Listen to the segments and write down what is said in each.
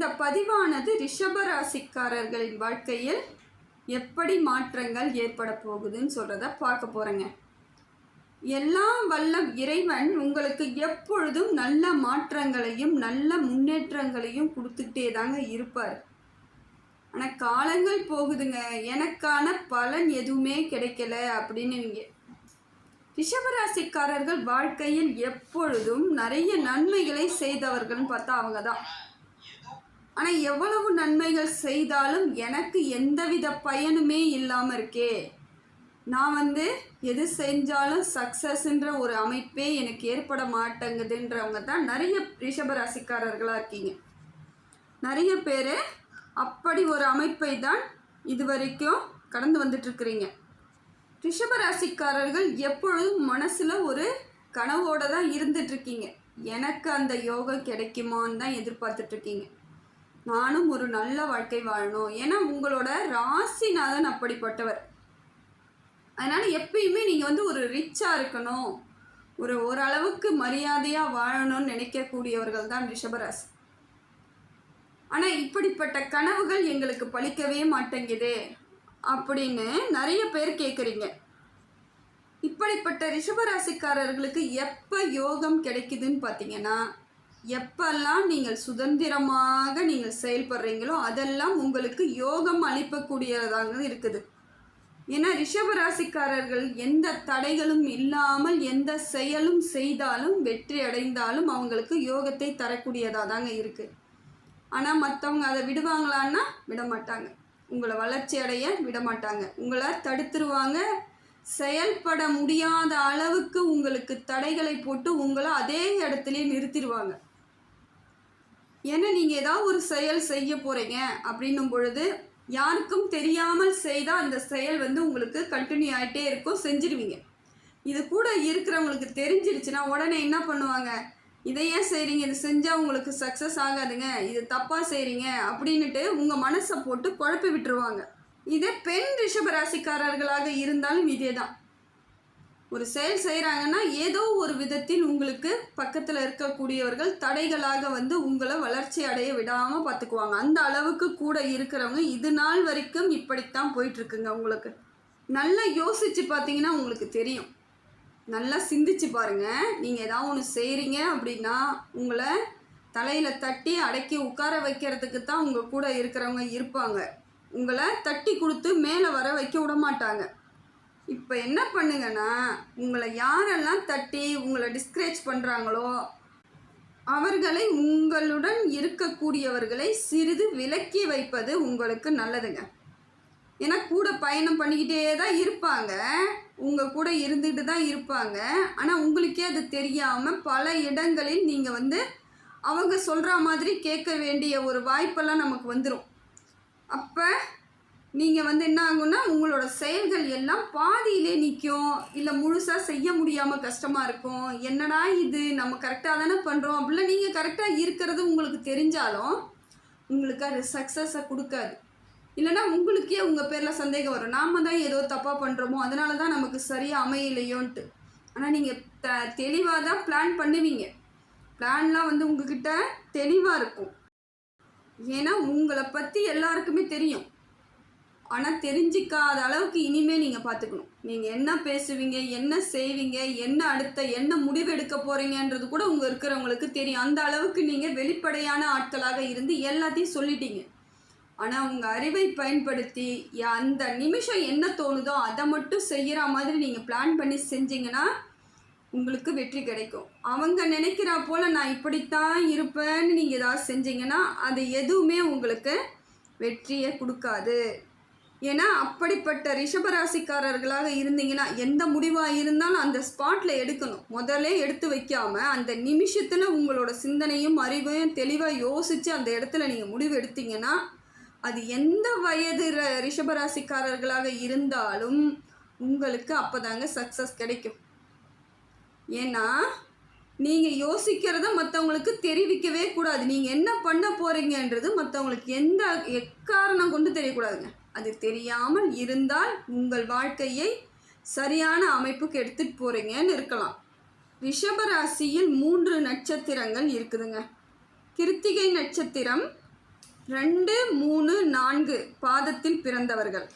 இந்த பதிவானது ரிஷபராசிக்காரர்களின் வாழ்க்கையில் எப்படி மாற்றங்கள் ஏற்பட போகுதுன்னு சொல்கிறத பார்க்க போகிறேங்க எல்லாம் வல்ல இறைவன் உங்களுக்கு எப்பொழுதும் நல்ல மாற்றங்களையும் நல்ல முன்னேற்றங்களையும் கொடுத்துக்கிட்டே தாங்க இருப்பார். ஆனால் காலங்கள் போகுதுங்க. எனக்கான பலன் எதுவுமே கிடைக்கல அப்படின்னு நீங்கள் ரிஷபராசிக்காரர்கள் வாழ்க்கையில் எப்பொழுதும் நிறைய நன்மைகளை செய்தவர்கள்னு பார்த்தா அவங்க தான் ஆனால் எவ்வளவு நன்மைகள் செய்தாலும் எனக்கு எந்தவித பயனுமே இல்லாமல் இருக்கே. நான் வந்து எது செஞ்சாலும் சக்ஸஸ்ன்ற ஒரு அமைப்பே எனக்கு ஏற்பட மாட்டேங்குதுன்றவங்க தான் நிறைய ரிஷபராசிக்காரர்களாக இருக்கீங்க. நிறைய பேர் அப்படி ஒரு அமைப்பை தான் இது வரைக்கும் கடந்து வந்துட்டுருக்குறீங்க. ரிஷபராசிக்காரர்கள் எப்பொழுதும் மனசில் ஒரு கனவோடு தான் இருந்துட்டுருக்கீங்க. எனக்கு அந்த யோகம் கிடைக்குமான்னு தான் எதிர்பார்த்துட்ருக்கீங்க நானும் ஒரு நல்ல வாழ்க்கை வாழணும். ஏன்னா உங்களோட ராசிநாதன் அப்படிப்பட்டவர். அதனால் எப்பயுமே நீங்கள் வந்து ஒரு ரிச்சாக இருக்கணும். ஒரு ஓரளவுக்கு மரியாதையாக வாழணும்னு நினைக்கக்கூடியவர்கள் தான் ரிஷபராசி. ஆனால் இப்படிப்பட்ட கனவுகள் எங்களுக்கு பழிக்கவே மாட்டேங்குது அப்படின்னு நிறைய பேர் கேட்குறீங்க இப்படிப்பட்ட ரிஷபராசிக்காரர்களுக்கு எப்போ யோகம் கிடைக்குதுன்னு பார்த்தீங்கன்னா எப்பெல்லாம் நீங்கள் சுதந்திரமாக நீங்கள் செயல்படுறீங்களோ அதெல்லாம் உங்களுக்கு யோகம் அளிப்பக்கூடியதாக இருக்குது. ஏன்னா ரிஷபராசிக்காரர்கள் எந்த தடைகளும் இல்லாமல் எந்த செயலும் செய்தாலும் வெற்றி அடைந்தாலும் அவங்களுக்கு யோகத்தை தரக்கூடியதாக தாங்க இருக்குது ஆனால் மற்றவங்க அதை விடுவாங்களான்னா விட மாட்டாங்க உங்களை வளர்ச்சி அடைய விட மாட்டாங்க உங்களை தடுத்துருவாங்க. செயல்பட முடியாத அளவுக்கு உங்களுக்கு தடைகளை போட்டு உங்களை அதே இடத்துலேயே நிறுத்திடுவாங்க ஏன்னா நீங்கள் ஏதாவது ஒரு செயல் செய்ய போகிறீங்க அப்படின்னும் பொழுது யாருக்கும் தெரியாமல் செய்தால் அந்த செயல் வந்து உங்களுக்கு கண்டினியூ ஆகிட்டே இருக்கும் செஞ்சிருவீங்க. இது கூட இருக்கிறவங்களுக்கு தெரிஞ்சிருச்சுன்னா உடனே என்ன பண்ணுவாங்க? இதை ஏன் செய்கிறீங்க இது செஞ்சால் உங்களுக்கு சக்ஸஸ் ஆகாதுங்க. இது தப்பாக செய்கிறீங்க அப்படின்னுட்டு உங்கள் மனசை போட்டு குழப்பி விட்டுருவாங்க. இதே பெண் ரிஷபராசிக்காரர்களாக இருந்தாலும் இதே தான் ஒரு செயல் செய்கிறாங்கன்னா ஏதோ ஒரு விதத்தில் உங்களுக்கு பக்கத்தில் இருக்கக்கூடியவர்கள் தடைகளாக வந்து உங்களை வளர்ச்சி அடைய விடாமல் பார்த்துக்குவாங்க அந்த அளவுக்கு கூட இருக்கிறவங்க இது நாள் வரைக்கும் இப்படித்தான் போயிட்டுருக்குங்க உங்களுக்கு. நல்லா யோசித்து பார்த்தீங்கன்னா உங்களுக்கு தெரியும். நல்லா சிந்திச்சு பாருங்கள் நீங்கள் ஏதாவது ஒன்று செய்கிறீங்க அப்படின்னா உங்களை தலையில் தட்டி அடக்கி உட்கார வைக்கிறதுக்கு தான் உங்கள் கூட இருக்கிறவங்க இருப்பாங்க. உங்களை தட்டி கொடுத்து மேலே வர வைக்க விட மாட்டாங்க. இப்போ என்ன பண்ணுங்கன்னா உங்களை யாரெல்லாம் தட்டி உங்களை டிஸ்கரேஜ் பண்ணுறாங்களோ அவர்களை உங்களுடன் இருக்கக்கூடியவர்களை சிறிது விலக்கி வைப்பது உங்களுக்கு நல்லதுங்க. ஏன்னா கூட பயணம் பண்ணிக்கிட்டே தான் இருப்பாங்க. உங்கள் கூட இருந்துக்கிட்டு தான் இருப்பாங்க. ஆனால் உங்களுக்கே அது தெரியாமல் பல இடங்களில் நீங்கள் வந்து அவங்க சொல்கிற மாதிரி கேட்க வேண்டிய ஒரு வாய்ப்பெல்லாம் நமக்கு வந்துடும் அப்போ நீங்கள் வந்து என்ன ஆகும்னா உங்களோட செயல்கள் எல்லாம் பாதியிலே நிற்கும் இல்லை முழுசாக செய்ய முடியாமல் கஷ்டமாக இருக்கும். என்னடா இது? நம்ம கரெக்டாக தானே பண்ணுறோம் அப்படிலாம் நீங்கள் கரெக்டாக இருக்கிறது உங்களுக்கு தெரிஞ்சாலும் உங்களுக்கு அது சக்ஸஸை கொடுக்காது. இல்லைனா உங்களுக்கே உங்கள் பேரில் சந்தேகம் வரும். நாம் தான் ஏதோ தப்பாக பண்ணுறோமோ அதனால தான் நமக்கு சரியாக அமையலையோன்ட்டு. ஆனால் நீங்கள் த தெளிவாக தான் பிளான் பண்ணுவீங்க. பிளான்லாம் வந்து உங்ககிட்ட தெளிவாக இருக்கும். ஏன்னா உங்களை பற்றி எல்லாருக்குமே தெரியும். ஆனால் தெரிஞ்சிக்காத அளவுக்கு இனிமேல் நீங்கள் பார்த்துக்கணும் நீங்கள் என்ன பேசுவீங்க என்ன செய்வீங்க என்ன அடுத்த என்ன முடிவு எடுக்க போகிறீங்கன்றது கூட உங்கள் இருக்கிறவங்களுக்கு தெரியும். அந்த அளவுக்கு நீங்கள் வெளிப்படையான ஆட்களாக இருந்து எல்லாத்தையும் சொல்லிட்டீங்க. ஆனால் உங்கள் அறிவை பயன்படுத்தி அந்த நிமிஷம் என்ன தோணுதோ அதை மட்டும் செய்கிற மாதிரி நீங்கள் பிளான் பண்ணி செஞ்சீங்கன்னா உங்களுக்கு வெற்றி கிடைக்கும். அவங்க நினைக்கிறா போல் நான் இப்படித்தான் இருப்பேன்னு நீங்கள் ஏதாவது செஞ்சீங்கன்னா அது எதுவுமே உங்களுக்கு வெற்றியை கொடுக்காது. ஏன்னா அப்படிப்பட்ட ரிஷபராசிக்காரர்களாக இருந்தீங்கன்னா எந்த முடிவாக இருந்தாலும் அந்த ஸ்பாட்டில் எடுக்கணும். முதல்ல எடுத்து வைக்காம அந்த நிமிஷத்தில் உங்களோட சிந்தனையும் அறிவையும் தெளிவாக யோசித்து அந்த இடத்துல நீங்கள் முடிவு எடுத்தீங்கன்னா அது எந்த வயது ர- ரிஷபராசிக்காரர்களாக இருந்தாலும் உங்களுக்கு அப்போதாங்க சக்ஸஸ் கிடைக்கும். ஏன்னா நீங்கள் யோசிக்கிறத மற்றவங்களுக்கு தெரிவிக்கவே கூடாது. நீங்கள் என்ன பண்ண போகிறீங்கன்றது மற்றவங்களுக்கு எந்த எக்காரணம் கொண்டு தெரியக்கூடாதுங்க. அது தெரியாமல் இருந்தால் உங்கள் வாழ்க்கையை சரியான அமைப்புக்கு எடுத்துகிட்டு போகிறீங்கன்னு இருக்கலாம். ரிஷபராசியில் மூன்று நட்சத்திரங்கள் இருக்குதுங்க. கிருத்திகை நட்சத்திரம் ரெண்டு மூணு நான்கு பாதத்தில் பிறந்தவர்கள்.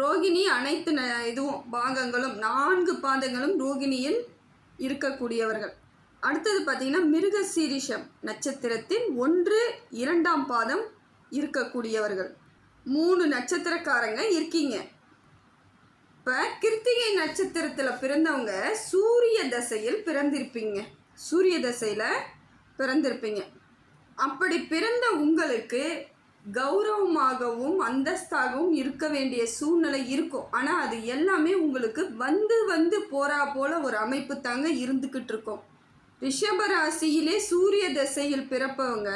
ரோகிணி அனைத்து ந இதுவும் பாகங்களும் நான்கு பாதங்களும் ரோகிணியில் இருக்கக்கூடியவர்கள். அடுத்தது பார்த்தீங்கன்னா மிருக சீரிஷம் ஒன்று இரண்டாம் பாதம் இருக்கக்கூடியவர்கள். மூணு நட்சத்திரக்காரங்க இருக்கீங்க. இப்போ கிருத்திகை நட்சத்திரத்தில் பிறந்தவங்க சூரிய தசையில் பிறந்திருப்பீங்க. சூரிய தசையில் பிறந்திருப்பீங்க. அப்படி பிறந்த உங்களுக்கு கௌரவமாகவும் அந்தஸ்தாகவும் இருக்க வேண்டிய சூழ்நிலை இருக்கும். ஆனால் அது எல்லாமே உங்களுக்கு வந்து வந்து போறா போல ஒரு அமைப்பு தாங்க இருந்துக்கிட்டு இருக்கும். ரிஷபராசியிலே சூரிய தசையில் பிறப்பவங்க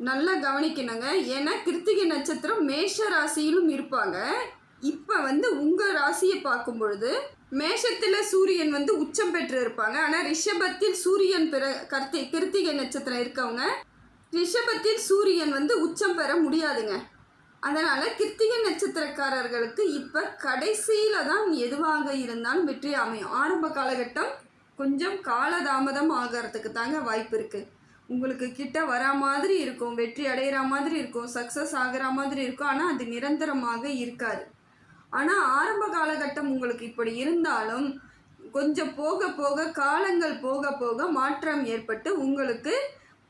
நல்லா கவனிக்கணுங்க. ஏன்னா கிருத்திகை நட்சத்திரம் மேஷ ராசியிலும் இருப்பாங்க. இப்போ வந்து உங்கள் ராசியை பார்க்கும் பொழுது மேஷத்தில் சூரியன் வந்து உச்சம் பெற்று இருப்பாங்க. ஆனால் ரிஷபத்தில் சூரியன் பிற கர்த்தி கிருத்திகை நட்சத்திரம் இருக்கவங்க ரிஷபத்தில் சூரியன் வந்து உச்சம் பெற முடியாதுங்க. அதனால் கிருத்திகை நட்சத்திரக்காரர்களுக்கு இப்போ கடைசியில் தான் எதுவாக இருந்தாலும் வெற்றி அமையும். ஆரம்ப காலகட்டம் கொஞ்சம் காலதாமதம் ஆகிறதுக்கு தாங்க வாய்ப்பு இருக்குது உங்களுக்கு கிட்ட வரா மாதிரி இருக்கும் வெற்றி அடைகிற மாதிரி இருக்கும் சக்ஸஸ் ஆகிற மாதிரி இருக்கும் ஆனால் அது நிரந்தரமாக இருக்காது. ஆனால் ஆரம்ப காலகட்டம் உங்களுக்கு இப்படி இருந்தாலும் கொஞ்சம் போக போக காலங்கள் போக போக மாற்றம் ஏற்பட்டு உங்களுக்கு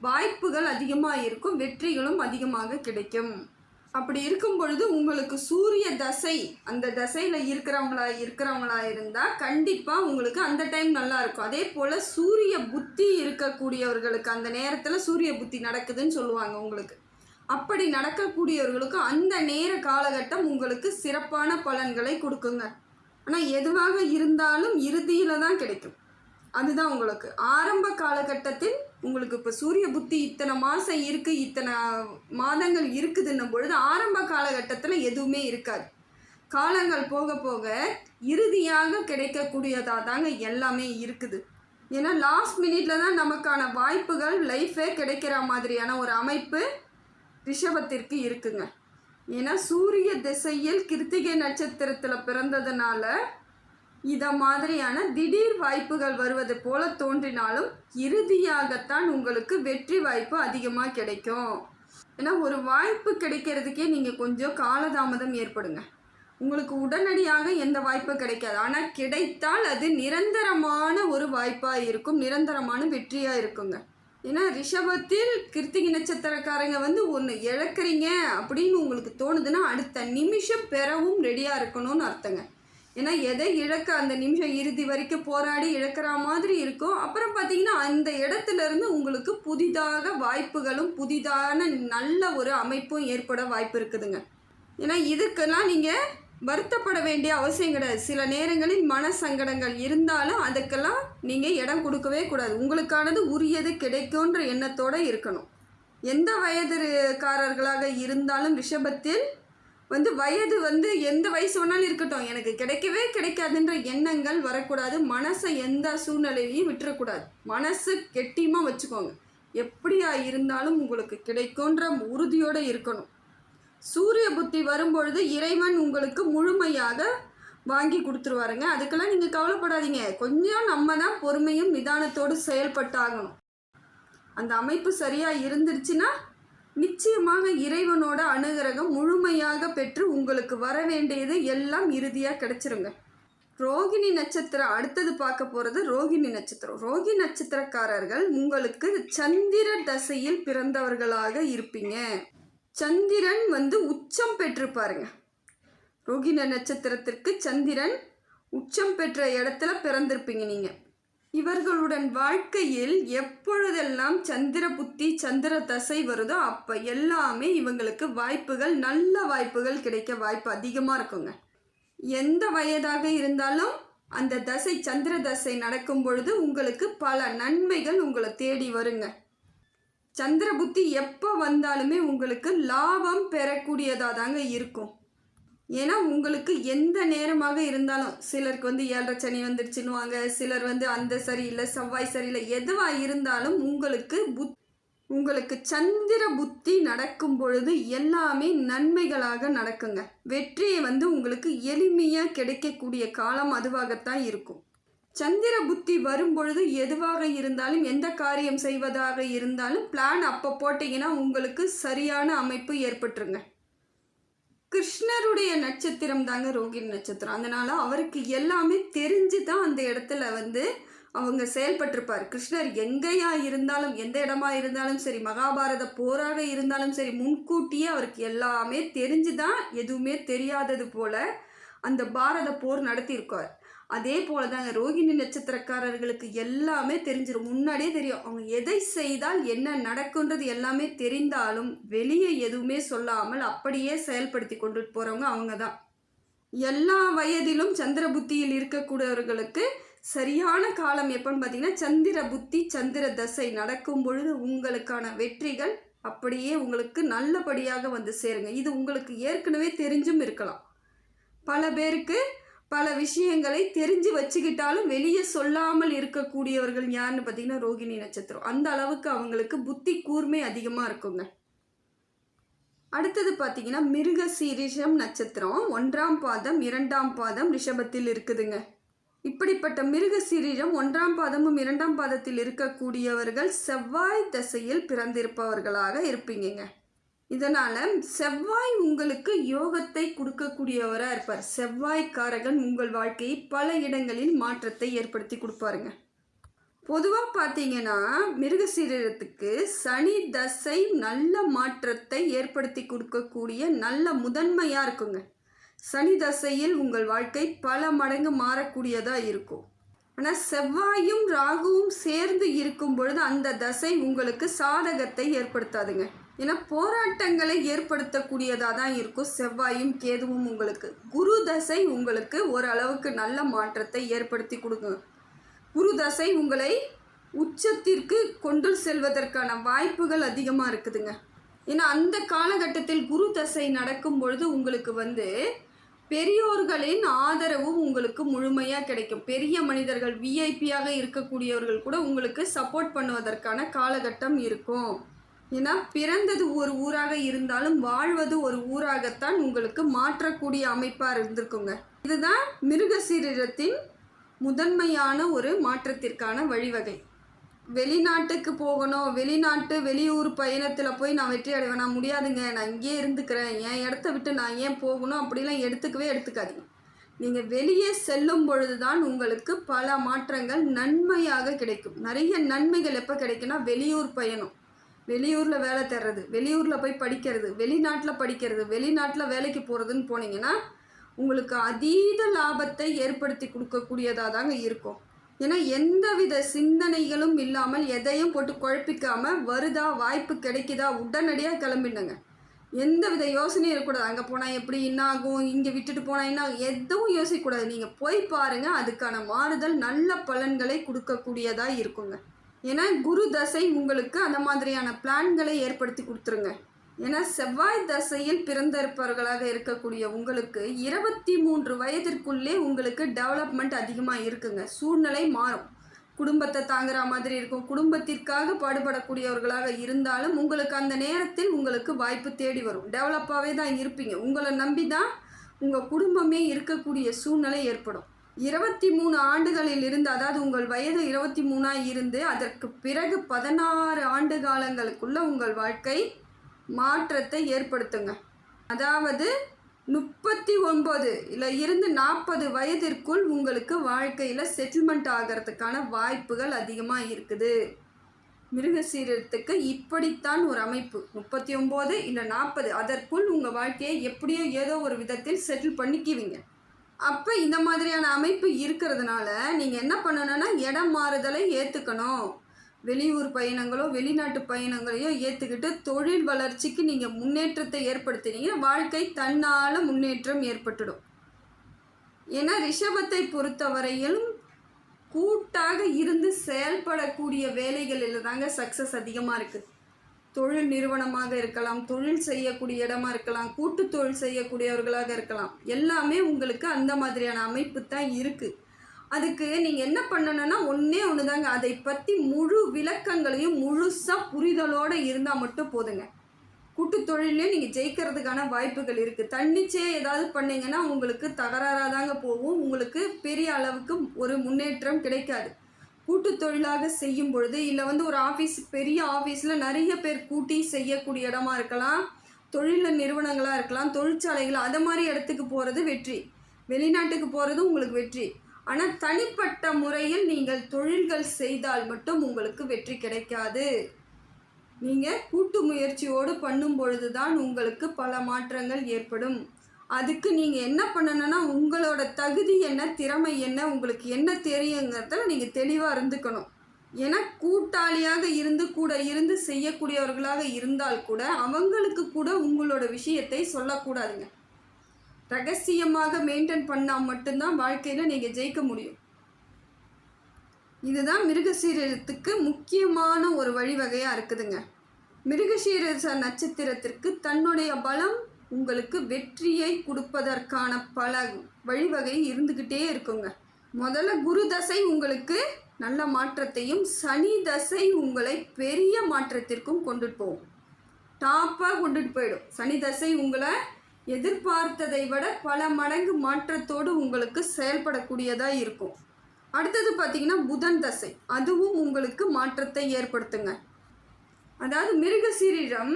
வாய்ப்புகள் அதிகமாக இருக்கும் வெற்றிகளும் அதிகமாக கிடைக்கும். அப்படி இருக்கும் பொழுது உங்களுக்கு சூரிய தசை அந்த தசையில் இருக்கிறவங்களா இருக்கிறவங்களா இருந்தால் கண்டிப்பாக உங்களுக்கு அந்த டைம் நல்லா இருக்கும். அதே போல் சூரிய புத்தி இருக்கக்கூடியவர்களுக்கு அந்த நேரத்தில் சூரிய புத்தி நடக்குதுன்னு சொல்லுவாங்க உங்களுக்கு. அப்படி நடக்கக்கூடியவர்களுக்கு அந்த நேர காலகட்டம் உங்களுக்கு சிறப்பான பலன்களை கொடுக்குங்க. ஆனால் எதுவாக இருந்தாலும் இறுதியில் தான் கிடைக்கும். அதுதான் உங்களுக்கு. ஆரம்ப காலகட்டத்தில் உங்களுக்கு இப்போ சூரிய புத்தி இத்தனை மாதம் இருக்குது இத்தனை மாதங்கள் இருக்குதுன்னும் பொழுது ஆரம்ப காலகட்டத்தில் எதுவுமே இருக்காது. காலங்கள் போக போக இறுதியாக கிடைக்கக்கூடியதாக தாங்க எல்லாமே இருக்குது. ஏன்னா லாஸ்ட் மினிட்ல தான் நமக்கான வாய்ப்புகள் லைஃபே கிடைக்கிற மாதிரியான ஒரு அமைப்பு ரிஷபத்திற்கு இருக்குங்க. ஏன்னா சூரிய திசையில் கிருத்திகை நட்சத்திரத்தில் பிறந்ததுனால இதை மாதிரியான திடீர் வாய்ப்புகள் வருவது போல தோன்றினாலும் இறுதியாகத்தான் உங்களுக்கு வெற்றி வாய்ப்பு அதிகமாக கிடைக்கும். ஏன்னா ஒரு வாய்ப்பு கிடைக்கிறதுக்கே நீங்கள் கொஞ்சம் காலதாமதம் ஏற்படுங்க. உங்களுக்கு உடனடியாக எந்த வாய்ப்பும் கிடைக்காது. ஆனால் கிடைத்தால் அது நிரந்தரமான ஒரு வாய்ப்பாக இருக்கும் நிரந்தரமான வெற்றியாக இருக்குங்க. ஏன்னா ரிஷபத்தில் கிருத்திகை நட்சத்திரக்காரங்க வந்து ஒன்று இழக்கிறீங்க அப்படின்னு உங்களுக்கு தோணுதுன்னா அடுத்த நிமிஷம் பெறவும் ரெடியாக இருக்கணும்னு அர்த்தங்க. ஏன்னா எதை இழக்க அந்த நிமிஷம் இறுதி வரைக்கும் போராடி இழக்கிற மாதிரி இருக்கும். அப்புறம் பார்த்தீங்கன்னா அந்த இடத்துல இருந்து உங்களுக்கு புதிதாக வாய்ப்புகளும் புதிதான நல்ல ஒரு அமைப்பும் ஏற்பட வாய்ப்பு இருக்குதுங்க. ஏன்னா இதுக்கெல்லாம் நீங்கள் வருத்தப்பட வேண்டிய அவசியம் கிடையாது. சில நேரங்களில் மன சங்கடங்கள் இருந்தாலும் அதுக்கெல்லாம் நீங்கள் இடம் கொடுக்கவே கூடாது. உங்களுக்கானது உரியது கிடைக்கும்ன்ற எண்ணத்தோடு இருக்கணும். எந்த வயதுக்காரர்களாக இருந்தாலும் ரிஷபத்தில் வந்து வயது வந்து எந்த வயசு வேணாலும் இருக்கட்டும். எனக்கு கிடைக்கவே கிடைக்காதுன்ற எண்ணங்கள் வரக்கூடாது. மனசை எந்த சூழ்நிலையிலையும் விட்டுறக்கூடாது. மனசு கெட்டியமாக வச்சுக்கோங்க. எப்படியா இருந்தாலும் உங்களுக்கு கிடைக்கும்ன்ற உறுதியோடு இருக்கணும். சூரிய புத்தி வரும்பொழுது இறைவன் உங்களுக்கு முழுமையாக வாங்கி கொடுத்துருவாருங்க. அதுக்கெல்லாம் நீங்கள் கவலைப்படாதீங்க. கொஞ்சம் நம்ம தான் பொறுமையும் நிதானத்தோடு செயல்பட்டாகணும். அந்த அமைப்பு சரியாக இருந்துருச்சுன்னா நிச்சயமாக இறைவனோட அனுகிரகம் முழுமையாக பெற்று உங்களுக்கு வர வேண்டியது எல்லாம் இறுதியாக கிடைச்சிருங்க. ரோகிணி நட்சத்திரம் அடுத்தது பார்க்க போகிறது ரோகிணி நட்சத்திரம். ரோகி நட்சத்திரக்காரர்கள் உங்களுக்கு சந்திர தசையில் பிறந்தவர்களாக இருப்பீங்க. சந்திரன் வந்து உச்சம் பெற்றிருப்பாருங்க ரோகிணி நட்சத்திரத்திற்கு சந்திரன் உச்சம் பெற்ற இடத்துல பிறந்திருப்பீங்க நீங்கள் இவர்களுடன் வாழ்க்கையில் எப்பொழுதெல்லாம் சந்திர புத்தி சந்திர தசை வருதோ அப்போ எல்லாமே இவங்களுக்கு வாய்ப்புகள் நல்ல வாய்ப்புகள் கிடைக்க வாய்ப்பு அதிகமாக இருக்குங்க. எந்த வயதாக இருந்தாலும் அந்த தசை சந்திர தசை நடக்கும் பொழுது உங்களுக்கு பல நன்மைகள் உங்களை தேடி வருங்க. சந்திர புத்தி எப்போ வந்தாலுமே உங்களுக்கு லாபம் பெறக்கூடியதாக தாங்க இருக்கும். ஏன்னா உங்களுக்கு எந்த நேரமாக இருந்தாலும் சிலருக்கு வந்து ஏழரை சனி வந்துருச்சுன்னுவாங்க சிலர் வந்து அந்த சரியில்லை செவ்வாய் சரியில்லை எதுவாக இருந்தாலும் உங்களுக்கு புத் உங்களுக்கு சந்திர புத்தி நடக்கும் பொழுது எல்லாமே நன்மைகளாக நடக்குங்க. வெற்றியை வந்து உங்களுக்கு எளிமையாக கிடைக்கக்கூடிய காலம் அதுவாகத்தான் இருக்கும். சந்திர புத்தி வரும்பொழுது எதுவாக இருந்தாலும் எந்த காரியம் செய்வதாக இருந்தாலும் பிளான் அப்போ போட்டிங்கன்னா உங்களுக்கு சரியான அமைப்பு ஏற்பட்டுருங்க. கிருஷ்ணருடைய நட்சத்திரம் தாங்க ரோகிணி நட்சத்திரம். அதனால அவருக்கு எல்லாமே தெரிஞ்சு தான் அந்த இடத்துல வந்து அவங்க செயல்பட்டிருப்பார். கிருஷ்ணர் எங்கேயா இருந்தாலும் எந்த இடமா இருந்தாலும் சரி மகாபாரத போராக இருந்தாலும் சரி முன்கூட்டியே அவருக்கு எல்லாமே தெரிஞ்சு தான் எதுவுமே தெரியாதது போல அந்த பாரத போர் நடத்தியிருக்கார். அதே போல தாங்க ரோகிணி நட்சத்திரக்காரர்களுக்கு எல்லாமே தெரிஞ்சிடும் முன்னாடியே தெரியும். அவங்க எதை செய்தால் என்ன நடக்குன்றது எல்லாமே தெரிந்தாலும் வெளியே எதுவுமே சொல்லாமல் அப்படியே செயல்படுத்தி கொண்டு போகிறவங்க அவங்க தான் எல்லா வயதிலும் சந்திர புத்தியில் இருக்கக்கூடியவர்களுக்கு சரியான காலம் எப்போன்னு பார்த்தீங்கன்னா சந்திர புத்தி சந்திர தசை நடக்கும் பொழுது உங்களுக்கான வெற்றிகள் அப்படியே உங்களுக்கு நல்லபடியாக வந்து சேருங்க. இது உங்களுக்கு ஏற்கனவே தெரிஞ்சும் இருக்கலாம். பல பேருக்கு பல விஷயங்களை தெரிஞ்சு வச்சுக்கிட்டாலும் வெளியே சொல்லாமல் இருக்கக்கூடியவர்கள் யாருன்னு பார்த்தீங்கன்னா ரோகிணி நட்சத்திரம். அந்த அளவுக்கு அவங்களுக்கு புத்தி கூர்மை அதிகமாக இருக்குங்க. அடுத்தது பார்த்தீங்கன்னா மிருக சீரிஷம் நட்சத்திரம். ஒன்றாம் பாதம் இரண்டாம் பாதம் ரிஷபத்தில் இருக்குதுங்க. இப்படிப்பட்ட மிருக சீரிஷம் ஒன்றாம் பாதமும் இரண்டாம் பாதத்தில் இருக்கக்கூடியவர்கள் செவ்வாய் தசையில் பிறந்திருப்பவர்களாக இருப்பீங்கங்க. இதனால் செவ்வாய் உங்களுக்கு யோகத்தை கொடுக்கக்கூடியவராக இருப்பார். செவ்வாய்க்காரகன் உங்கள் வாழ்க்கையை பல இடங்களில் மாற்றத்தை ஏற்படுத்தி கொடுப்பாருங்க. பொதுவாக பார்த்தீங்கன்னா மிருகசீரத்துக்கு சனி தசை நல்ல மாற்றத்தை ஏற்படுத்தி கொடுக்கக்கூடிய நல்ல முதன்மையாக இருக்குங்க. சனி தசையில் உங்கள் வாழ்க்கை பல மடங்கு மாறக்கூடியதாக இருக்கும். ஆனால் செவ்வாயும் ராகுவும் சேர்ந்து இருக்கும் பொழுது அந்த தசை உங்களுக்கு சாதகத்தை ஏற்படுத்தாதுங்க. ஏன்னா போராட்டங்களை ஏற்படுத்தக்கூடியதாக தான் இருக்கும். செவ்வாயும் கேதுவும் உங்களுக்கு. குரு தசை உங்களுக்கு ஓரளவுக்கு நல்ல மாற்றத்தை ஏற்படுத்தி கொடுக்கும் குரு தசை உங்களை உச்சத்திற்கு கொண்டு செல்வதற்கான வாய்ப்புகள் அதிகமாக இருக்குதுங்க. ஏன்னா அந்த காலகட்டத்தில் குரு தசை நடக்கும் பொழுது உங்களுக்கு வந்து பெரியோர்களின் ஆதரவும் உங்களுக்கு முழுமையாக கிடைக்கும். பெரிய மனிதர்கள் விஐபியாக இருக்கக்கூடியவர்கள் கூட உங்களுக்கு சப்போர்ட் பண்ணுவதற்கான காலகட்டம் இருக்கும். ஏன்னா பிறந்தது ஒரு ஊராக இருந்தாலும் வாழ்வது ஒரு ஊராகத்தான் உங்களுக்கு மாற்றக்கூடிய அமைப்பாக இருந்திருக்குங்க. இதுதான் மிருகசீரத்தின் முதன்மையான ஒரு மாற்றத்திற்கான வழிவகை. வெளிநாட்டுக்கு போகணும் வெளிநாட்டு வெளியூர் பயணத்தில் போய் நான் வெற்றி அடைவேன் நான் முடியாதுங்க நான் இங்கேயே இருந்துக்கிறேன் என் இடத்த விட்டு நான் ஏன் போகணும் அப்படிலாம் எடுத்துக்கவே எடுத்துக்காதீங்க. நீங்கள் வெளியே செல்லும் பொழுது தான் உங்களுக்கு பல மாற்றங்கள் நன்மையாக கிடைக்கும். நிறைய நன்மைகள் எப்போ கிடைக்குன்னா வெளியூர் பயணம். வெளியூரில் வேலை தேடுறது வெளியூரில் போய் படிக்கிறது வெளிநாட்டில் படிக்கிறது வெளிநாட்டில் வேலைக்கு போகிறதுன்னு போனீங்கன்னா உங்களுக்கு அதீத லாபத்தை ஏற்படுத்தி கொடுக்கக்கூடியதாக தாங்க இருக்கும். ஏன்னா எந்தவித சிந்தனைகளும் இல்லாமல் எதையும் போட்டு குழப்பிக்காமல் வருதா வாய்ப்பு கிடைக்குதா உடனடியாக கிளம்பிடுங்க. எந்த வித யோசனையும் இருக்கக்கூடாது. அங்கே போனால் எப்படி என்ன ஆகும் இங்கே விட்டுட்டு போனால் என்ன ஆகும் எதுவும் யோசிக்கக்கூடாது. நீங்கள் போய் பாருங்கள் அதுக்கான மாறுதல் நல்ல பலன்களை கொடுக்கக்கூடியதாக இருக்குங்க. ஏன்னா குரு தசை உங்களுக்கு அந்த மாதிரியான பிளான்களை ஏற்படுத்தி கொடுத்துருங்க. ஏன்னா செவ்வாய் தசையில் பிறந்திருப்பவர்களாக இருக்கக்கூடிய உங்களுக்கு இருபத்தி மூன்று வயதிற்குள்ளே உங்களுக்கு டெவலப்மெண்ட் அதிகமாக இருக்குங்க. சூழ்நிலை மாறும். குடும்பத்தை தாங்குற மாதிரி இருக்கும். குடும்பத்திற்காக பாடுபடக்கூடியவர்களாக இருந்தாலும் உங்களுக்கு அந்த நேரத்தில் உங்களுக்கு வாய்ப்பு தேடி வரும். டெவலப்பாகவே தான் இருப்பீங்க. உங்களை நம்பி தான் உங்கள் குடும்பமே இருக்கக்கூடிய சூழ்நிலை ஏற்படும். இருபத்தி மூணு ஆண்டுகளில் இருந்து அதாவது உங்கள் வயது இருபத்தி மூணாக இருந்து அதற்கு பிறகு பதினாறு ஆண்டு காலங்களுக்குள்ள உங்கள் வாழ்க்கை மாற்றத்தை ஏற்படுத்துங்க. அதாவது முப்பத்தி ஒன்பது இல்லை இருந்து நாற்பது வயதிற்குள் உங்களுக்கு வாழ்க்கையில் செட்டில்மெண்ட் ஆகிறதுக்கான வாய்ப்புகள் அதிகமாக இருக்குது. மிருகசீரத்துக்கு இப்படித்தான் ஒரு அமைப்பு. முப்பத்தி ஒம்பது இல்லை நாற்பது அதற்குள் உங்கள் வாழ்க்கையை எப்படியோ ஏதோ ஒரு விதத்தில் செட்டில் பண்ணிக்குவீங்க. அப்போ இந்த மாதிரியான அமைப்பு இருக்கிறதுனால நீங்கள் என்ன பண்ணணும்னா இடம் மாறுதலை ஏற்றுக்கணும் வெளியூர் பயணங்களோ வெளிநாட்டு பயணங்களையோ ஏற்றுக்கிட்டு தொழில் வளர்ச்சிக்கு நீங்கள் முன்னேற்றத்தை ஏற்படுத்தினீங்கன்னா வாழ்க்கை தன்னால் முன்னேற்றம் ஏற்பட்டுடும். ஏன்னா ரிஷபத்தை பொறுத்தவரையிலும் கூட்டாக இருந்து செயல்படக்கூடிய வேலைகளில் தாங்க சக்ஸஸ் அதிகமாக இருக்குது தொழில் நிறுவனமாக இருக்கலாம் தொழில் செய்யக்கூடிய இடமா இருக்கலாம் கூட்டு தொழில் செய்யக்கூடியவர்களாக இருக்கலாம். எல்லாமே உங்களுக்கு அந்த மாதிரியான அமைப்பு தான் இருக்குது அதுக்கு நீங்கள் என்ன பண்ணணும்னா ஒன்றே ஒன்று தாங்க அதை பற்றி முழு விளக்கங்களையும் முழுசாக புரிதலோடு இருந்தால் மட்டும் போதுங்க. கூட்டு தொழிலே நீங்கள் ஜெயிக்கிறதுக்கான வாய்ப்புகள் இருக்குது தன்னிச்சே ஏதாவது பண்ணீங்கன்னா உங்களுக்கு தகராறாக தாங்க போகும். உங்களுக்கு பெரிய அளவுக்கு ஒரு முன்னேற்றம் கிடைக்காது. கூட்டு தொழிலாக செய்யும் பொழுது இல்லை வந்து ஒரு ஆஃபீஸ் பெரிய ஆஃபீஸில் நிறைய பேர் கூட்டி செய்யக்கூடிய இடமா இருக்கலாம் தொழில் நிறுவனங்களாக இருக்கலாம் தொழிற்சாலைகள் அது மாதிரி இடத்துக்கு போகிறது வெற்றி. வெளிநாட்டுக்கு போகிறது உங்களுக்கு வெற்றி. ஆனால் தனிப்பட்ட முறையில் நீங்கள் தொழில்கள் செய்தால் மட்டும் உங்களுக்கு வெற்றி கிடைக்காது. நீங்கள் கூட்டு முயற்சியோடு பண்ணும் பொழுது தான் உங்களுக்கு பல மாற்றங்கள் ஏற்படும். அதுக்கு நீங்கள் என்ன பண்ணணும்னா உங்களோட தகுதி என்ன திறமை என்ன உங்களுக்கு என்ன தெரியுங்கிறதுல நீங்கள் தெளிவாக இருந்துக்கணும். ஏன்னா கூட்டாளியாக இருந்து கூட இருந்து செய்யக்கூடியவர்களாக இருந்தால் கூட அவங்களுக்கு கூட உங்களோட விஷயத்தை சொல்லக்கூடாதுங்க. ரகசியமாக மெயின்டைன் பண்ணால் மட்டும்தான் வாழ்க்கையில் நீங்கள் ஜெயிக்க முடியும். இதுதான் மிருகசீரத்துக்கு முக்கியமான ஒரு வழிவகையாக இருக்குதுங்க. மிருகசீரச நட்சத்திரத்திற்கு தன்னுடைய பலம் உங்களுக்கு வெற்றியை கொடுப்பதற்கான பல வழிவகை இருந்துக்கிட்டே இருக்குங்க. முதல்ல குரு தசை உங்களுக்கு நல்ல மாற்றத்தையும் சனி தசை உங்களை பெரிய மாற்றத்திற்கும் கொண்டுட்டு போகும். டாப்பாக கொண்டுட்டு போயிடும். சனி தசை உங்களை எதிர்பார்த்ததை விட பல மடங்கு மாற்றத்தோடு உங்களுக்கு செயல்படக்கூடியதாக இருக்கும். அடுத்தது பார்த்திங்கன்னா புதன் தசை. அதுவும் உங்களுக்கு மாற்றத்தை ஏற்படுத்துங்க. அதாவது மிருக சீரிடம்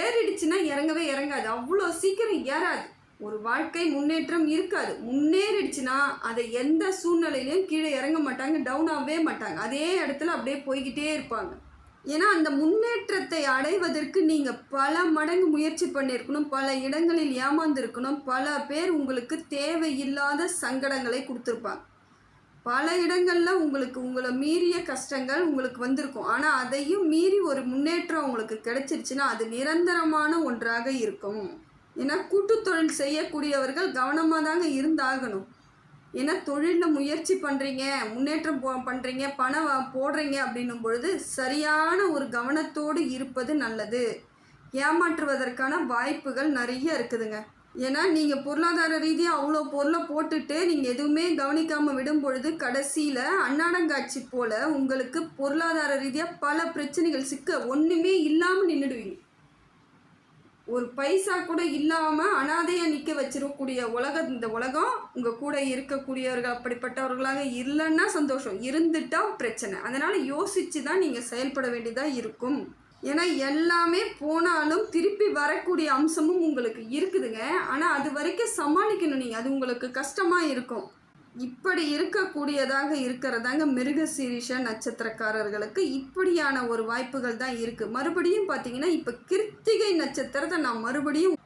ஏறிடுச்சுன்னா இறங்கவே இறங்காது. அவ்வளோ சீக்கிரம் ஏறாது. ஒரு வாழ்க்கை முன்னேற்றம் இருக்காது. முன்னேறிடுச்சுன்னா அதை எந்த சூழ்நிலையிலையும் கீழே இறங்க மாட்டாங்க டவுன் ஆகவே மாட்டாங்க. அதே இடத்துல அப்படியே போய்கிட்டே இருப்பாங்க. ஏன்னா அந்த முன்னேற்றத்தை அடைவதற்கு நீங்கள் பல மடங்கு முயற்சி பண்ணியிருக்கணும். பல இடங்களில் ஏமாந்துருக்கணும். பல பேர் உங்களுக்கு தேவையில்லாத சங்கடங்களை கொடுத்துருப்பாங்க. பல இடங்களில் உங்களுக்கு உங்களை மீறிய கஷ்டங்கள் உங்களுக்கு வந்திருக்கும். ஆனால் அதையும் மீறி ஒரு முன்னேற்றம் உங்களுக்கு கிடைச்சிருச்சுன்னா அது நிரந்தரமான ஒன்றாக இருக்கும். ஏன்னா கூட்டு தொழில் செய்யக்கூடியவர்கள் கவனமாக தாங்க இருந்தாகணும். ஏன்னா தொழிலில் முயற்சி பண்ணுறீங்க முன்னேற்றம் போ பண்ணுறீங்க பணம் போடுறீங்க அப்படின்னும் பொழுது சரியான ஒரு கவனத்தோடு இருப்பது நல்லது. ஏமாற்றுவதற்கான வாய்ப்புகள் நிறைய இருக்குதுங்க. ஏன்னா நீங்கள் பொருளாதார ரீதியாக அவ்வளோ பொருளை போட்டுட்டு நீங்கள் எதுவுமே கவனிக்காமல் விடும் பொழுது கடைசியில் அன்னாடங்காட்சி போல் உங்களுக்கு பொருளாதார ரீதியாக பல பிரச்சனைகள் சிக்க ஒன்றுமே இல்லாமல் நின்றுடுவீங்க ஒரு பைசா கூட இல்லாமல் அனாதையாக நிற்க வச்சிருக்கக்கூடிய உலகம் இந்த உலகம் உங்கள் கூட இருக்கக்கூடியவர்கள் அப்படிப்பட்டவர்களாக இல்லைன்னா சந்தோஷம். இருந்துட்டா பிரச்சனை. அதனால் யோசித்து தான் நீங்கள் செயல்பட வேண்டியதாக இருக்கும். ஏன்னா எல்லாமே போனாலும் திருப்பி வரக்கூடிய அம்சமும் உங்களுக்கு இருக்குதுங்க. ஆனால் அது வரைக்கும் சமாளிக்கணும் நீங்கள் அது உங்களுக்கு கஷ்டமாக இருக்கும். இப்படி இருக்கக்கூடியதாக இருக்கிறதாங்க மிருகசீரிஷ நட்சத்திரக்காரர்களுக்கு இப்படியான ஒரு வாய்ப்புகள் தான் இருக்குது மறுபடியும் பார்த்தீங்கன்னா இப்போ கிருத்திகை நட்சத்திரத்தை நான் மறுபடியும்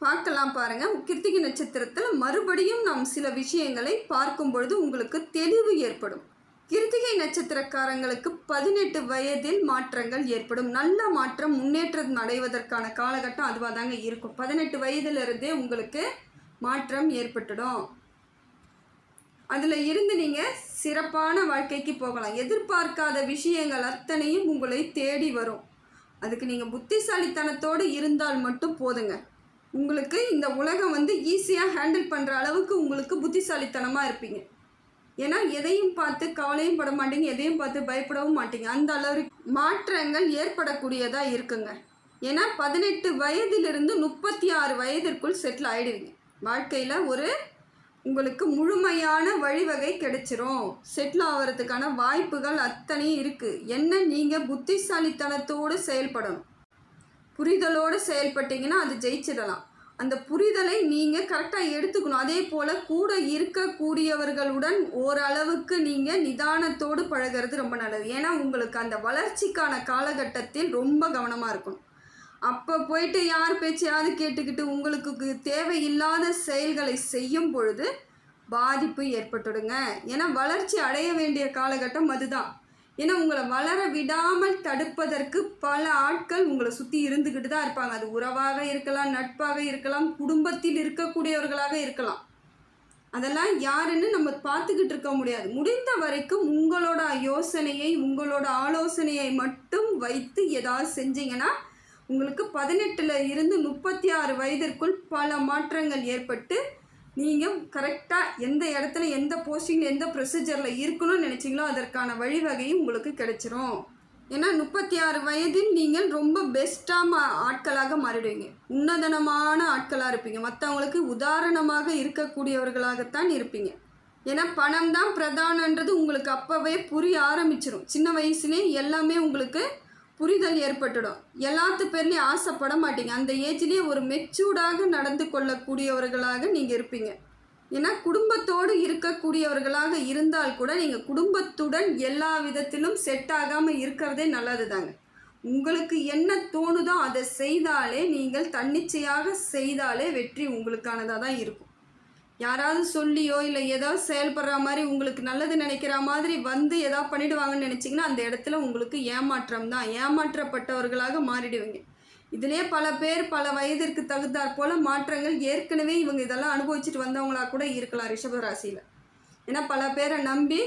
பார்க்கலாம் பாருங்கள் கிருத்திகை நட்சத்திரத்தில் மறுபடியும் நாம் சில விஷயங்களை பார்க்கும் பொழுது உங்களுக்கு தெளிவு ஏற்படும். கிருத்திகை நட்சத்திரக்காரங்களுக்கு பதினெட்டு வயதில் மாற்றங்கள் ஏற்படும். நல்ல மாற்றம் முன்னேற்றம் அடைவதற்கான காலகட்டம் அதுவாக தாங்க இருக்கும். பதினெட்டு வயதிலிருந்தே உங்களுக்கு மாற்றம் ஏற்பட்டுடும். அதில் இருந்து நீங்கள் சிறப்பான வாழ்க்கைக்கு போகலாம். எதிர்பார்க்காத விஷயங்கள் அத்தனையும் உங்களை தேடி வரும். அதுக்கு நீங்கள் புத்திசாலித்தனத்தோடு இருந்தால் மட்டும் போதுங்க. உங்களுக்கு இந்த உலகம் வந்து ஈஸியாக ஹேண்டில் பண்ணுற அளவுக்கு உங்களுக்கு புத்திசாலித்தனமாக இருப்பீங்க. ஏன்னா எதையும் பார்த்து கவலையும் பட மாட்டீங்க எதையும் பார்த்து பயப்படவும் மாட்டீங்க. அந்த அளவுக்கு மாற்றங்கள் ஏற்படக்கூடியதாக இருக்குங்க. ஏன்னா பதினெட்டு வயதிலிருந்து முப்பத்தி ஆறு வயதிற்குள் செட்டில் ஆகிடுவீங்க வாழ்க்கையில் ஒரு உங்களுக்கு முழுமையான வழிவகை கிடைச்சிரும். செட்டில் ஆகிறதுக்கான வாய்ப்புகள் அத்தனையும் இருக்குது என்ன நீங்கள் புத்திசாலித்தனத்தோடு செயல்படணும். புரிதலோடு செயல்பட்டீங்கன்னா அது ஜெயிச்சிடலாம். அந்த புரிதலை நீங்கள் கரெக்டாக எடுத்துக்கணும். அதே போல் கூட இருக்கக்கூடியவர்களுடன் ஓரளவுக்கு நீங்கள் நிதானத்தோடு பழகிறது ரொம்ப நல்லது. ஏன்னா உங்களுக்கு அந்த வளர்ச்சிக்கான காலகட்டத்தில் ரொம்ப கவனமாக இருக்கணும். அப்போ போயிட்டு யார் பேச்சையாவது கேட்டுக்கிட்டு உங்களுக்கு தேவையில்லாத செயல்களை செய்யும் பொழுது பாதிப்பு ஏற்பட்டுடுங்க. ஏன்னா வளர்ச்சி அடைய வேண்டிய காலகட்டம் அதுதான். ஏன்னா உங்களை வளர விடாமல் தடுப்பதற்கு பல ஆட்கள் உங்களை சுற்றி இருந்துக்கிட்டு தான் இருப்பாங்க. அது உறவாக இருக்கலாம் நட்பாக இருக்கலாம் குடும்பத்தில் இருக்கக்கூடியவர்களாக இருக்கலாம். அதெல்லாம் யாருன்னு நம்ம பார்த்துக்கிட்டு இருக்க முடியாது. முடிந்த வரைக்கும் உங்களோட யோசனையை உங்களோட ஆலோசனையை மட்டும் வைத்து ஏதாவது செஞ்சீங்கன்னா உங்களுக்கு பதினெட்டில் இருந்து முப்பத்தி ஆறு வயதிற்குள் பல மாற்றங்கள் ஏற்பட்டு நீங்கள் கரெக்டாக எந்த இடத்துல எந்த போஸ்டிங்கில் எந்த ப்ரொசீஜரில் இருக்கணும்னு நினச்சிங்களோ அதற்கான வழிவகையும் உங்களுக்கு கிடைச்சிரும். ஏன்னா முப்பத்தி ஆறு வயதில் நீங்கள் ரொம்ப பெஸ்ட்டாக ஆட்களாக மாறிடுவீங்க. உன்னதனமான ஆட்களாக இருப்பீங்க. மற்றவங்களுக்கு உதாரணமாக இருக்கக்கூடியவர்களாகத்தான் இருப்பீங்க. ஏன்னா பணம் தான் பிரதானன்றது உங்களுக்கு அப்போவே புரிய ஆரம்பிச்சிடும் சின்ன வயசுலேயே எல்லாமே உங்களுக்கு புரிதல் ஏற்பட்டுடும். எல்லாத்து பேர்லேயும் ஆசைப்பட மாட்டீங்க. அந்த ஏஜ்லேயே ஒரு மெச்சூர்டாக நடந்து கொள்ளக்கூடியவர்களாக நீங்கள் இருப்பீங்க. ஏன்னா குடும்பத்தோடு இருக்கக்கூடியவர்களாக இருந்தால் கூட நீங்கள் குடும்பத்துடன் எல்லா விதத்திலும் செட் ஆகாமல் இருக்கிறதே நல்லது தாங்க உங்களுக்கு என்ன தோணுதோ அதை செய்தாலே நீங்கள் தன்னிச்சையாக செய்தாலே வெற்றி உங்களுக்கானதாக தான் இருக்கும். யாராவது சொல்லியோ இல்லை ஏதாவது செயல்படுற மாதிரி உங்களுக்கு நல்லது நினைக்கிற மாதிரி வந்து ஏதாவது பண்ணிடுவாங்கன்னு நினச்சிங்கன்னா அந்த இடத்துல உங்களுக்கு ஏமாற்றம் தான். ஏமாற்றப்பட்டவர்களாக மாறிடுவீங்க. இதிலே பல பேர் பல வயதிற்கு தகுந்தாற் போல மாற்றங்கள் ஏற்கனவே இவங்க இதெல்லாம் அனுபவிச்சுட்டு வந்தவங்களா கூட இருக்கலாம் ரிஷப ராசியில் ஏன்னா பல பேரை நம்பி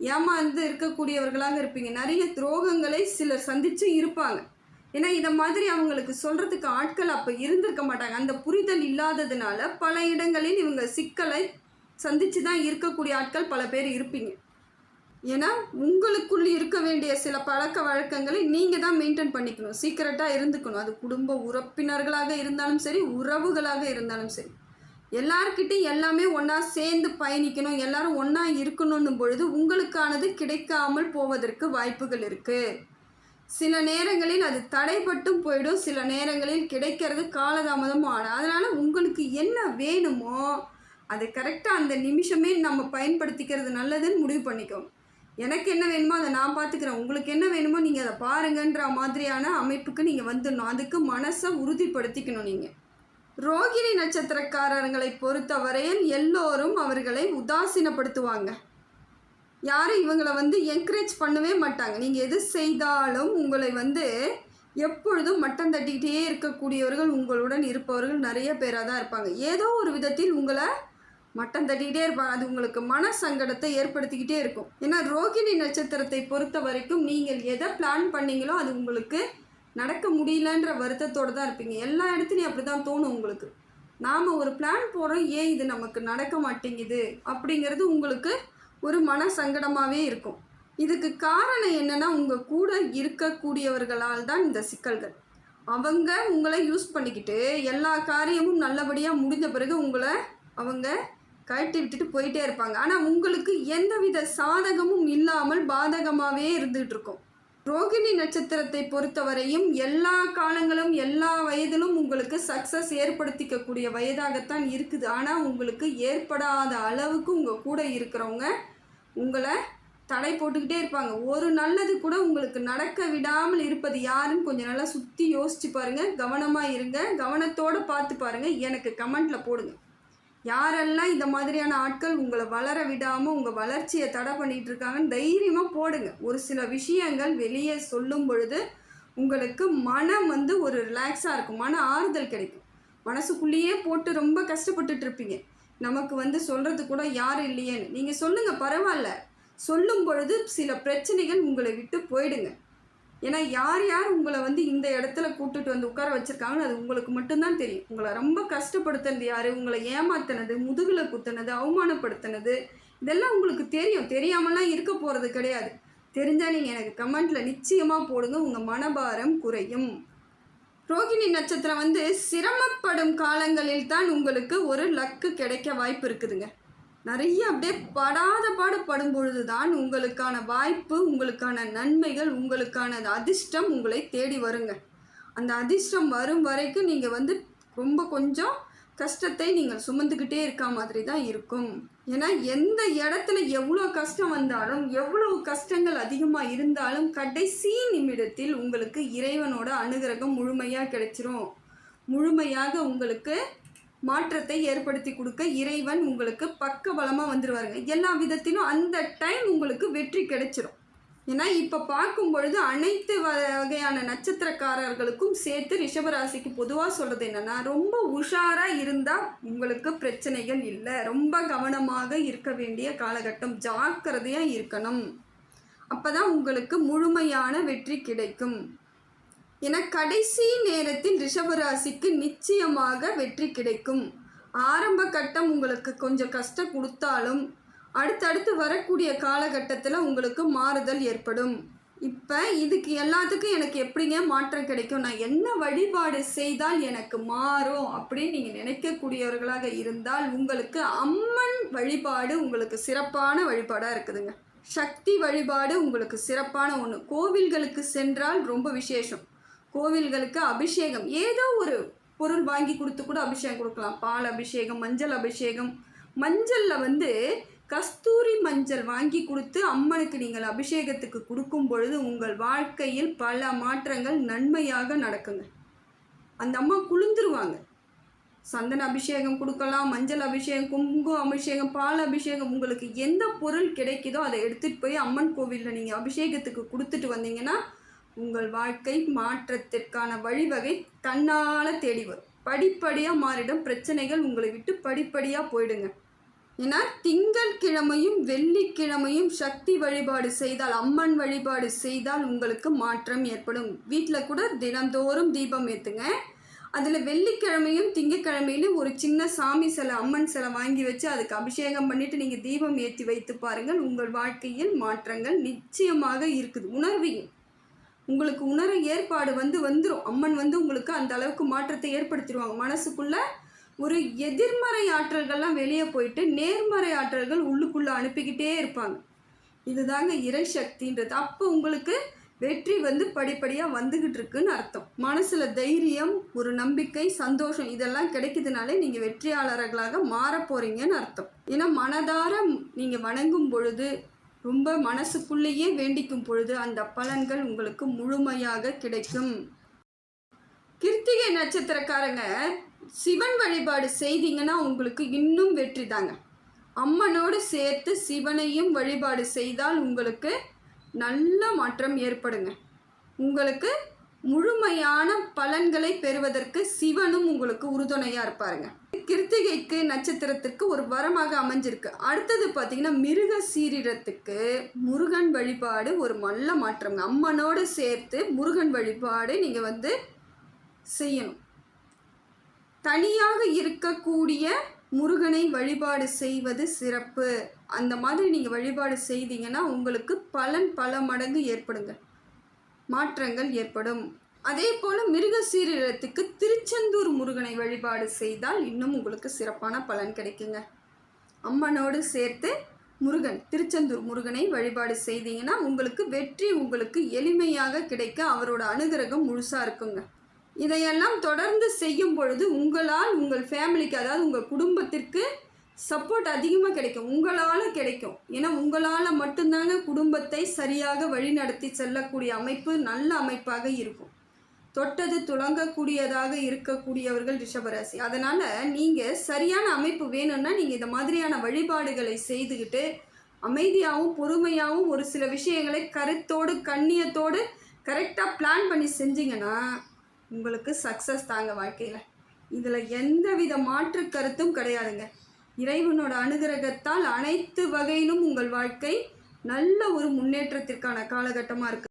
ஏமாந்து இருக்கக்கூடியவர்களாக இருப்பீங்க. நிறைய துரோகங்களை சிலர் சந்தித்து இருப்பாங்க. ஏன்னா இதை மாதிரி அவங்களுக்கு சொல்கிறதுக்கு ஆட்கள் அப்போ இருந்திருக்க மாட்டாங்க. அந்த புரிதல் இல்லாததுனால பல இடங்களில் இவங்க சிக்கலை சந்தித்து தான் இருக்கக்கூடிய ஆட்கள் பல பேர் இருப்பீங்க. ஏன்னா உங்களுக்குள் இருக்க வேண்டிய சில பழக்க வழக்கங்களை நீங்கள் தான் மெயின்டைன் பண்ணிக்கணும். சீக்கிரட்டாக இருந்துக்கணும். அது குடும்ப உறுப்பினர்களாக இருந்தாலும் சரி உறவுகளாக இருந்தாலும் சரி. எல்லார்கிட்டையும் எல்லாமே ஒன்றா சேர்ந்து பயணிக்கணும். எல்லாரும் ஒன்றா இருக்கணும்னும் பொழுது உங்களுக்கானது கிடைக்காமல் போவதற்கு வாய்ப்புகள் இருக்குது சில நேரங்களில் அது தடைப்பட்டும் போயிடும். சில நேரங்களில் கிடைக்கிறது காலதாமதமும் ஆடும் அதனால் உங்களுக்கு என்ன வேணுமோ அதை கரெக்டாக அந்த நிமிஷமே நம்ம பயன்படுத்திக்கிறது நல்லதுன்னு முடிவு பண்ணிக்கோ எனக்கு என்ன வேணுமோ அதை நான் பார்த்துக்கிறேன். உங்களுக்கு என்ன வேணுமோ நீங்கள் அதை பாருங்கன்ற மாதிரியான அமைப்புக்கு நீங்கள் வந்துடணும். அதுக்கு மனசை உறுதிப்படுத்திக்கணும் நீங்கள் ரோகிணி நட்சத்திரக்காரர்களை பொறுத்தவரையில் எல்லோரும் அவர்களை உதாசீனப்படுத்துவாங்க. யாரும் இவங்களை வந்து என்கரேஜ் பண்ணவே மாட்டாங்க. நீங்கள் எது செய்தாலும் உங்களை வந்து எப்பொழுதும் மட்டம் தட்டிக்கிட்டே இருக்கக்கூடியவர்கள் உங்களுடன் இருப்பவர்கள் நிறைய பேராக தான் இருப்பாங்க. ஏதோ ஒரு விதத்தில் உங்களை மட்டம் தட்டிக்கிட்டே இருப்பாங்க. அது உங்களுக்கு மன சங்கடத்தை ஏற்படுத்திக்கிட்டே இருக்கும். ஏன்னா ரோகிணி நட்சத்திரத்தை பொறுத்த வரைக்கும் நீங்கள் எதை பிளான் பண்ணீங்களோ அது உங்களுக்கு நடக்க முடியலன்ற வருத்தத்தோடு தான் இருப்பீங்க. எல்லா இடத்துலையும் அப்படி தான் தோணும் உங்களுக்கு. நாம் ஒரு பிளான் போடுறோம் ஏன் இது நமக்கு நடக்க மாட்டேங்குது? அப்படிங்கிறது உங்களுக்கு ஒரு மன சங்கடமாகவே இருக்கும். இதுக்கு காரணம் என்னென்னா உங்கள் கூட இருக்கக்கூடியவர்களால் தான் இந்த சிக்கல்கள். அவங்க உங்களை யூஸ் பண்ணிக்கிட்டு எல்லா காரியமும் நல்லபடியாக முடிஞ்ச பிறகு உங்களை அவங்க கழட்டி விட்டுட்டு போயிட்டே இருப்பாங்க. ஆனால் உங்களுக்கு எந்தவித சாதகமும் இல்லாமல் பாதகமாகவே இருந்துகிட்ருக்கும் ரோகிணி நட்சத்திரத்தை பொறுத்தவரையும் எல்லா காலங்களும் எல்லா வயதிலும் உங்களுக்கு சக்ஸஸ் ஏற்படுத்திக்கக்கூடிய வயதாகத்தான் இருக்குது. ஆனால் உங்களுக்கு ஏற்படாத அளவுக்கு உங்கள் கூட இருக்கிறவங்க உங்களை தடை போட்டுக்கிட்டே இருப்பாங்க. ஒரு நல்லது கூட உங்களுக்கு நடக்க விடாமல் இருப்பது யாருன்னு கொஞ்சம் நல்லா சுற்றி யோசிச்சு பாருங்கள் கவனமாக இருங்க. கவனத்தோடு பார்த்து பாருங்கள் எனக்கு கமெண்ட்டில் போடுங்க. யாரெல்லாம் இந்த மாதிரியான ஆட்கள் உங்களை வளர விடாமல் உங்கள் வளர்ச்சியை தடை பண்ணிகிட்டு இருக்காங்கன்னு தைரியமாக போடுங்க. ஒரு சில விஷயங்கள் வெளியே சொல்லும் பொழுது உங்களுக்கு மனம் வந்து ஒரு ரிலாக்ஸாக இருக்கும். மன ஆறுதல் கிடைக்கும். மனசுக்குள்ளேயே போட்டு ரொம்ப கஷ்டப்பட்டுட்டு இருப்பீங்க. நமக்கு வந்து சொல்கிறது கூட யாரும் இல்லையேன்னு. நீங்கள் சொல்லுங்கள் பரவாயில்ல. சொல்லும் பொழுது சில பிரச்சனைகள் உங்களை விட்டு போயிடுங்க. ஏன்னா யார் யார் உங்களை வந்து இந்த இடத்துல கூட்டுட்டு வந்து உட்கார வச்சுருக்காங்கன்னு அது உங்களுக்கு மட்டும்தான் தெரியும். உங்களை ரொம்ப கஷ்டப்படுத்தினது யார்? உங்களை ஏமாத்தினது முதுகில் குத்துனது அவமானப்படுத்தினது இதெல்லாம் உங்களுக்கு தெரியும். தெரியாமலாம் இருக்க போகிறது கிடையாது. தெரிஞ்சால் நீங்கள் எனக்கு கமெண்ட்டில் நிச்சயமாக போடுங்க. உங்கள் மனபாரம் குறையும். ரோகிணி நட்சத்திரம் வந்து சிரமப்படும் காலங்களில் தான் உங்களுக்கு ஒரு லக்கு கிடைக்க வாய்ப்பு இருக்குதுங்க. நிறைய அப்படியே படாத பாடு பொழுது தான் உங்களுக்கான வாய்ப்பு உங்களுக்கான நன்மைகள் உங்களுக்கான அதிர்ஷ்டம் உங்களை தேடி வருங்க. அந்த அதிர்ஷ்டம் வரும் வரைக்கும் நீங்கள் வந்து ரொம்ப கொஞ்சம் கஷ்டத்தை நீங்கள் சுமந்துக்கிட்டே இருக்க மாதிரி தான் இருக்கும். ஏன்னா எந்த இடத்துல எவ்வளோ கஷ்டம் வந்தாலும் எவ்வளோ கஷ்டங்கள் அதிகமாக இருந்தாலும் கடைசி நிமிடத்தில் உங்களுக்கு இறைவனோட அனுகிரகம் முழுமையாக கிடைச்சிரும். முழுமையாக உங்களுக்கு மாற்றத்தை ஏற்படுத்தி கொடுக்க இறைவன் உங்களுக்கு பக்க பலமாக வந்துடுவாருங்க எல்லா விதத்திலும் அந்த டைம் உங்களுக்கு வெற்றி கிடைச்சிரும். ஏன்னா இப்போ பார்க்கும் பொழுது அனைத்து வகையான நட்சத்திரக்காரர்களுக்கும் சேர்த்து ரிஷபராசிக்கு பொதுவாக சொல்கிறது என்னென்னா ரொம்ப உஷாராக இருந்தால் உங்களுக்கு பிரச்சனைகள் இல்லை. ரொம்ப கவனமாக இருக்க வேண்டிய காலகட்டம். ஜாக்கிரதையாக இருக்கணும். அப்போ தான் உங்களுக்கு முழுமையான வெற்றி கிடைக்கும். என கடைசி நேரத்தில் ரிஷபராசிக்கு நிச்சயமாக வெற்றி கிடைக்கும். ஆரம்ப கட்டம் உங்களுக்கு கொஞ்சம் கஷ்டம் கொடுத்தாலும் அடுத்தடுத்து வரக்கூடிய காலகட்டத்தில் உங்களுக்கு மாறுதல் ஏற்படும். இப்போ இதுக்கு எல்லாத்துக்கும் எனக்கு எப்படிங்க மாற்றம் கிடைக்கும்? நான் என்ன வழிபாடு செய்தால் எனக்கு மாறும் அப்படின்னு நீங்கள் நினைக்கக்கூடியவர்களாக இருந்தால் உங்களுக்கு அம்மன் வழிபாடு உங்களுக்கு சிறப்பான வழிபாடாக இருக்குதுங்க. சக்தி வழிபாடு உங்களுக்கு சிறப்பான ஒன்று கோவில்களுக்கு சென்றால் ரொம்ப விசேஷம். கோவில்களுக்கு அபிஷேகம். ஏதோ ஒரு பொருள் வாங்கி கொடுத்து கூட அபிஷேகம் கொடுக்கலாம். பால் அபிஷேகம் மஞ்சள் அபிஷேகம். மஞ்சளில் வந்து கஸ்தூரி மஞ்சள் வாங்கி கொடுத்து அம்மனுக்கு நீங்கள் அபிஷேகத்துக்கு கொடுக்கும் பொழுது உங்கள் வாழ்க்கையில் பல மாற்றங்கள் நன்மையாக நடக்குங்க. அந்த அம்மா குளிந்துருவாங்க சந்தன அபிஷேகம் கொடுக்கலாம் மஞ்சள் அபிஷேகம் குங்குமம் அபிஷேகம் பால் அபிஷேகம். உங்களுக்கு எந்த பொருள் கிடைக்குதோ அதை எடுத்துகிட்டு போய் அம்மன் கோவிலில் நீங்கள் அபிஷேகத்துக்கு கொடுத்துட்டு வந்தீங்கன்னா உங்கள் வாழ்க்கை மாற்றத்திற்கான வழிவகை தன்னால் தேடி வரும். படிப்படியாக மாறிடும். பிரச்சனைகள் உங்களை விட்டு படிப்படியாக போயிடுங்க. ஏன்னா திங்கட்கிழமையும் வெள்ளிக்கிழமையும் சக்தி வழிபாடு செய்தால் அம்மன் வழிபாடு செய்தால் உங்களுக்கு மாற்றம் ஏற்படும். வீட்டில் கூட தினந்தோறும் தீபம் ஏற்றுங்க அதில் வெள்ளிக்கிழமையும் திங்கக்கிழமையிலும் ஒரு சின்ன சாமி சிலை அம்மன் சிலை வாங்கி வச்சு அதுக்கு அபிஷேகம் பண்ணிவிட்டு நீங்கள் தீபம் ஏற்றி வைத்து பாருங்கள். உங்கள் வாழ்க்கையில் மாற்றங்கள் நிச்சயமாக இருக்குது. உணர்வீங்க உங்களுக்கு உணர ஏற்பாடு வந்து வந்துடும் அம்மன் வந்து உங்களுக்கு அந்த அளவுக்கு மாற்றத்தை ஏற்படுத்திடுவாங்க. மனசுக்குள்ள ஒரு எதிர்மறை ஆற்றல்கள்லாம் வெளியே போயிட்டு நேர்மறை ஆற்றல்கள் உள்ளுக்குள்ளே அனுப்பிக்கிட்டே இருப்பாங்க. இதுதாங்க இறை சக்தின்றது. அப்போ உங்களுக்கு வெற்றி வந்து படிப்படியாக வந்துக்கிட்டு இருக்குன்னு அர்த்தம். மனசில் தைரியம் ஒரு நம்பிக்கை சந்தோஷம் இதெல்லாம் கிடைக்கிறதுனாலே நீங்கள் வெற்றியாளர்களாக மாறப் போகிறீங்கன்னு அர்த்தம். ஏன்னா மனதார நீங்கள் வணங்கும் பொழுது ரொம்ப மனசுக்குள்ளேயே வேண்டிக்கும் பொழுது அந்த பலன்கள் உங்களுக்கு முழுமையாக கிடைக்கும். கிருத்திகை நட்சத்திரக்காரங்க சிவன் வழிபாடு செய்தீங்கன்னா உங்களுக்கு இன்னும் வெற்றி தாங்க. அம்மனோடு சேர்த்து சிவனையும் வழிபாடு செய்தால் உங்களுக்கு நல்ல மாற்றம் ஏற்படுங்க. உங்களுக்கு முழுமையான பலன்களை பெறுவதற்கு சிவனும் உங்களுக்கு உறுதுணையாக இருப்பாருங்க. கிருத்திகைக்கு நட்சத்திரத்திற்கு ஒரு வரமாக அமைஞ்சிருக்கு. அடுத்தது பார்த்தீங்கன்னா மிருக சீரிடத்துக்கு முருகன் வழிபாடு ஒரு நல்ல மாற்றம்ங்க அம்மனோடு சேர்த்து முருகன் வழிபாடு நீங்கள் வந்து செய்யணும். தனியாக இருக்கக்கூடிய முருகனை வழிபாடு செய்வது சிறப்பு. அந்த மாதிரி நீங்கள் வழிபாடு செய்தீங்கன்னா உங்களுக்கு பலன் பல மடங்கு ஏற்படுங்க. மாற்றங்கள் ஏற்படும். அதே போல் மிருக சீரிடத்துக்கு திருச்செந்தூர் முருகனை வழிபாடு செய்தால் இன்னும் உங்களுக்கு சிறப்பான பலன் கிடைக்குங்க. அம்மனோடு சேர்த்து முருகன் திருச்செந்தூர் முருகனை வழிபாடு செய்தீங்கன்னா உங்களுக்கு வெற்றி உங்களுக்கு எளிமையாக கிடைக்க அவரோட அனுகிரகம் முழுசாக இருக்குங்க. இதையெல்லாம் தொடர்ந்து செய்யும் பொழுது உங்களால் உங்கள் ஃபேமிலிக்கு அதாவது உங்கள் குடும்பத்திற்கு சப்போர்ட் அதிகமாக கிடைக்கும். உங்களால் கிடைக்கும். ஏன்னா உங்களால் மட்டும்தாங்க குடும்பத்தை சரியாக வழிநடத்தி செல்லக்கூடிய அமைப்பு நல்ல அமைப்பாக இருக்கும். தொட்டது துளங்கக்கூடியதாக இருக்கக்கூடியவர்கள் ரிஷபராசி. அதனால் நீங்கள் சரியான அமைப்பு வேணும்னா நீங்கள் இந்த மாதிரியான வழிபாடுகளை செய்துக்கிட்டு அமைதியாகவும் பொறுமையாகவும் ஒரு சில விஷயங்களை கருத்தோடு கண்ணியத்தோடு கரெக்டாக பிளான் பண்ணி செஞ்சிங்கன்னா உங்களுக்கு சக்ஸஸ் தாங்க வாழ்க்கையில். இதில் எந்தவித மாற்று கருத்தும் கிடையாதுங்க. இறைவனோட அனுகிரகத்தால் அனைத்து வகையிலும் உங்கள் வாழ்க்கை நல்ல ஒரு முன்னேற்றத்திற்கான காலகட்டமாக இருக்குது